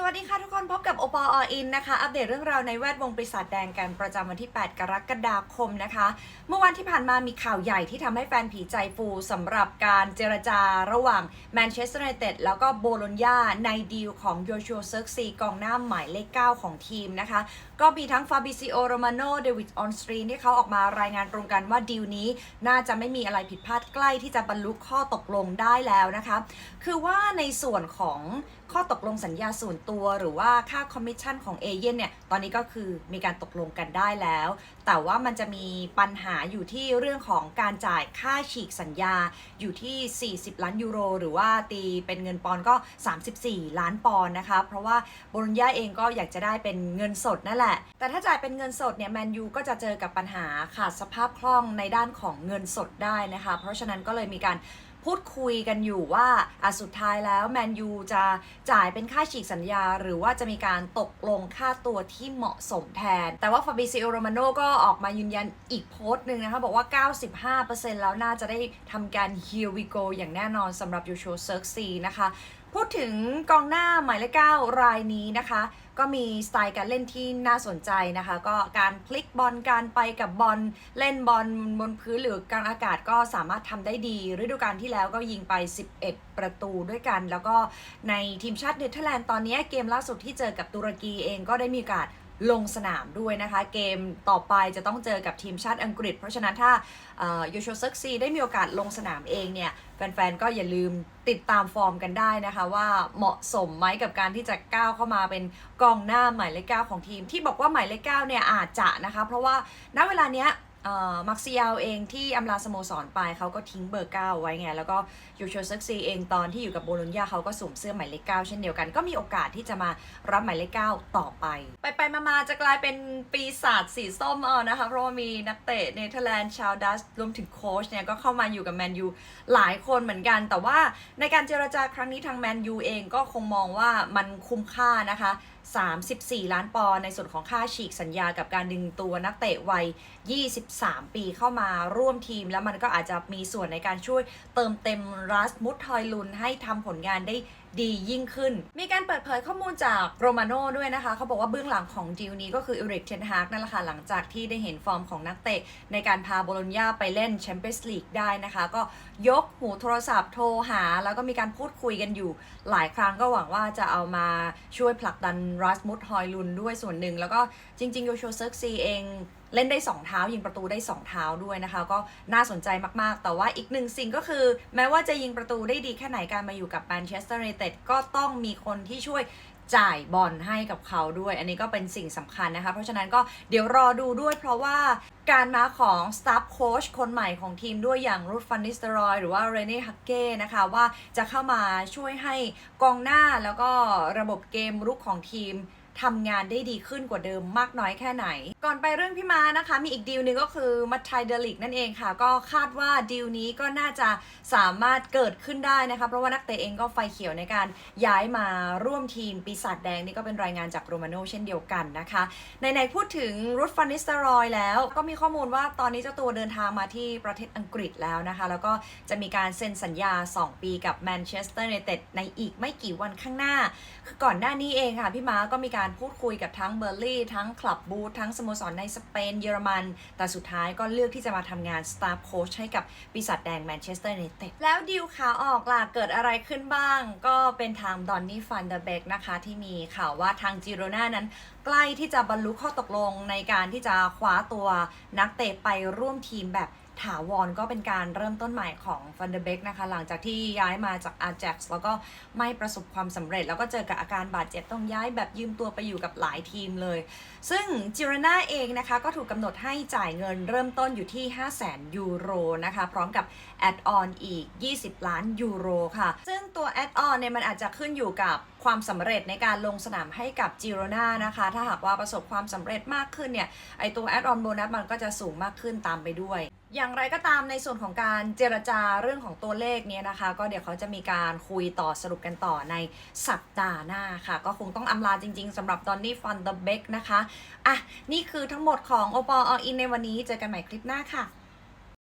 สวัสดีค่ะทุกคนพบกับโอปอออินนะคะ อัปเดตเรื่องราวในแวดวงปีศาจแดงกันประจำวันที่ 8 กรกฎาคมนะคะ เมื่อวันที่ผ่านมามีข่าวใหญ่ที่ทำให้แฟนผีใจฟูสำหรับการเจรจาระหว่างแมนเชสเตอร์ i นเต็ดแล้วก็โบโลญญาในดีลของโยชัวเซิร์กซีกองหน้าหมายเลข 9 ของทีมนะคะ ก็มีทั้งฟาบิซิโอโรมาโนเดวิดออนสตรีนที่เขาออกมารายงานตรงกันว่าดีลนี้น่าจะไม่มีอะไรผิดพลาดใกล้ที่จะบรรลุข้อตกลงได้แล้วนะคะ คือว่าในส่วนของข้อตกลงสัญญาส่วนตัวหรือว่าค่าคอมมิชชั่นของเอเย่นเนี่ย ตอนนี้ก็คือมีการตกลงกันได้แล้ว แต่ว่ามันจะมีปัญหาอยู่ที่เรื่องของการจ่ายค่าฉีกสัญญาอยู่ที่ 40 ล้านยูโร หรือว่าตีเป็นเงินปอนก็ 34 ล้านปอนนะคะ เพราะว่าโบโลญญาเองก็อยากจะได้เป็นเงินสดนั่นแหละ แต่ถ้าจ่ายเป็นเงินสดเนี่ยแมนยูก็จะเจอกับปัญหาขาดสภาพคล่องในด้านของเงินสดได้นะคะ เพราะฉะนั้นก็เลยมีการพูดคุยกันอยู่ว่าอะสุดท้ายแล้วแมนยูจะจ่ายเป็นค่าฉีกสัญญา หรือว่าจะมีการตกลงค่าตัวที่เหมาะสมแทน แต่ว่าฟาบิซิโอโรมาโนก็ออกมายืนยันอีกโพสต์หนึ่งนะคะ บอกว่า 95%แล้วน่าจะได้ทำการ here we go อย่างแน่นอนสำหรับยูโชเซิร์กซีนะคะ พูดถึงกองหน้าหมายเลขเก้ารายนี้นะคะ ก็มีสไตล์การเล่นที่น่าสนใจนะคะ ก็การพลิกบอลการไปกับบอลเล่นบอลบนพื้นหรือกลางอากาศก็สามารถทำได้ดี ฤดูกาลที่แล้วก็ยิงไป 11 ประตูด้วยกัน แล้วก็ในทีมชาติเนเธอร์แลนด์ตอนนี้เกมล่าสุดที่เจอกับตุรกีเองก็ได้มีโอกาส ลงสนามด้วยนะคะ เกมต่อไปจะต้องเจอกับทีมชาติอังกฤษ เพราะฉะนั้นถ้ายูโชเซิกซีได้มีโอกาสลงสนามเองเนี่ยแฟนๆ ก็อย่าลืมติดตามฟอร์มกันได้นะคะ ว่าเหมาะสมไหมกับการที่จะก้าวเข้ามาเป็นกองหน้าหมายเลขเก้าของทีม ที่บอกว่าหมายเลขเก้าเนี่ยอาจจะนะคะ เพราะว่าณเวลาเนี้ย มักซิยาเองที่อำลาสโมสรไปเขาก็ทิ้งเบอร์ 9 ไว้ไง แล้วก็ยูโชเซกซีเองตอนที่อยู่กับโบโลญญาเขาก็สวมเสื้อหมายเลข9เช่นเดียวกัน ก็มีโอกาสที่จะมารับหมายเลข9ต่อไป ไปไปๆมาๆจะกลายเป็นปีศาจสีส้มเอานะคะ เพราะว่ามีนักเตะเนเธอร์แลนด์ชาวดัชรวมถึงโค้ชเนี่ยก็เข้ามาอยู่กับแมนยูหลายคนเหมือนกัน แต่ว่าในการเจรจาครั้งนี้ทางแมนยูเองก็คงมองว่ามันคุ้มค่านะคะ 34 ล้านปอนด์ในส่วนของค่าฉีกสัญญากับการดึงตัวนักเตะวัย 23 ปีเข้ามาร่วมทีม แล้วมันก็อาจจะมีส่วนในการช่วยเติมเต็มรัสมุดทอยลุนให้ทำผลงานได้ดียิ่งขึ้น มีการเปิดเผยข้อมูลจากโรมาโน่ด้วยนะคะ เขาบอกว่าเบื้องหลังของดีลนี้ก็คือเอริกเทนฮากนั่นแหละค่ะ หลังจากที่ได้เห็นฟอร์มของนักเตะ ในการพาโบโลญญาไปเล่นแชมเปี้ยนส์ลีกได้นะคะ ก็ยกหูโทรศัพท์โทรหา แล้วก็มีการพูดคุยกันอยู่ หลายครั้งก็หวังว่าจะเอามาช่วยผลักดันรัสมุตฮอยลุนด้วยส่วนหนึ่ง แล้วก็จริงๆโยโชเซิร์กซีเอง เล่นได้ 2 เท้า ยิงประตูได้ 2 เท้าด้วยนะคะ ก็น่าสนใจมากๆ แต่ว่าอีกหนึ่งสิ่งก็คือ แม้ว่าจะยิงประตูได้ดีแค่ไหนการมาอยู่กับแมนเชสเตอร์ i นเต็ดก็ต้องมีคนที่ช่วยจ่ายบอลให้กับเขาด้วย อันนี้ก็เป็นสิ่งสำคัญนะคะ เพราะฉะนั้นก็เดี๋ยวรอดูด้วยเพราะว่าการมาของสตาฟโค้ชคนใหม่ของทีมด้วยอย่างรูดฟันนิสเตอรอยหรือว่าเรเน่ฮักเก้นะคะว่าจะเข้ามาช่วยให้กองหน้าแล้วก็ระบบเกมรุกของทีม ทำงานได้ดีขึ้นกว่าเดิมมากน้อยแค่ไหน ก่อนไปเรื่องพี่มานะคะ มีอีกดีลหนึ่งก็คือมัตไทเดลิกนั่นเองค่ะ ก็คาดว่าดีลนี้ก็น่าจะสามารถเกิดขึ้นได้นะคะ เพราะว่านักเตะเองก็ไฟเขียวในการย้ายมาร่วมทีมปีศาจแดงนี่ก็เป็นรายงานจากโรมาโนเช่นเดียวกันนะคะในๆพูดถึงรุดฟันนิสตรอยแล้วก็มีข้อมูลว่าตอนนี้เจ้าตัวเดินทางมาที่ประเทศอังกฤษแล้วนะคะ แล้วก็จะมีการเซ็นสัญญา 2 ปีกับแมนเชสเตอร์ i นเต็ดในอีกไม่กี่วันข้างหน้า คือก่อนหน้านี้เองค่ะพี่ม้าก็มีการพูดคุยกับทั้งเบอร์ลี่ทั้งคลับบูธทั้งสโมสรในสเปนเยอรมัน แต่สุดท้ายก็เลือกที่จะมาทำงานสตาฟโค้ชให้กับปีศาจแดงแมนเชสเตอร์ i นเต็ดแล้วดิวขาออกล่ะ เกิดอะไรขึ้นบ้าง ก็เป็นทางดอนนี่ฟันเดอร์เบกนะคะ ที่มีข่าวว่าทางจิโรนานั้น ใกล้ที่จะบรรลุข้อตกลงในการที่จะคว้าตัวนักเตะไปร่วมทีมแบบ ถาวรก็เป็นการเริ่มต้นใหม่ของฟันเดเบกนะคะ หลังจากที่ย้ายมาจากอา j จ็กแล้วก็ไม่ประสบความสำเร็จ แล้วก็เจอกับอาการบาดเจ็บต้องย้ายแบบยืมตัวไปอยู่กับหลายทีมเลย ซึ่งจิรนาเองนะคะ ก็ถูกกำหนดให้จ่ายเงินเริ่มต้นอยู่ที่ 5 0 0 0 0 0 ยูโรนะคะ พร้อมกับแอดออนอีก 20 ล้านยูโรค่ะ ซึ่งตัวแอดออนเนี่ยมันอาจจะขึ้นอยู่กับความสำเร็จในการลงสนามให้กับจิโรนานะคะ ถ้าหากว่าประสบความสำเร็จมากขึ้นเนี่ย ไอตัวแอดออนโบนัสมันก็จะสูงมากขึ้นตามไปด้วยอย่างไรก็ตามในส่วนของการเจรจาเรื่องของตัวเลขเนี่ยนะคะ ก็เดี๋ยวเขาจะมีการคุยต่อสรุปกันต่อในสัปดาห์หน้าค่ะ ก็คงต้องอำลาจริงๆสำหรับดอนนี่ฟันเดอร์เบกนะคะ อะ นี่คือทั้งหมดของโอปอลออินในวันนี้เจอกันใหม่คลิปหน้าค่ะ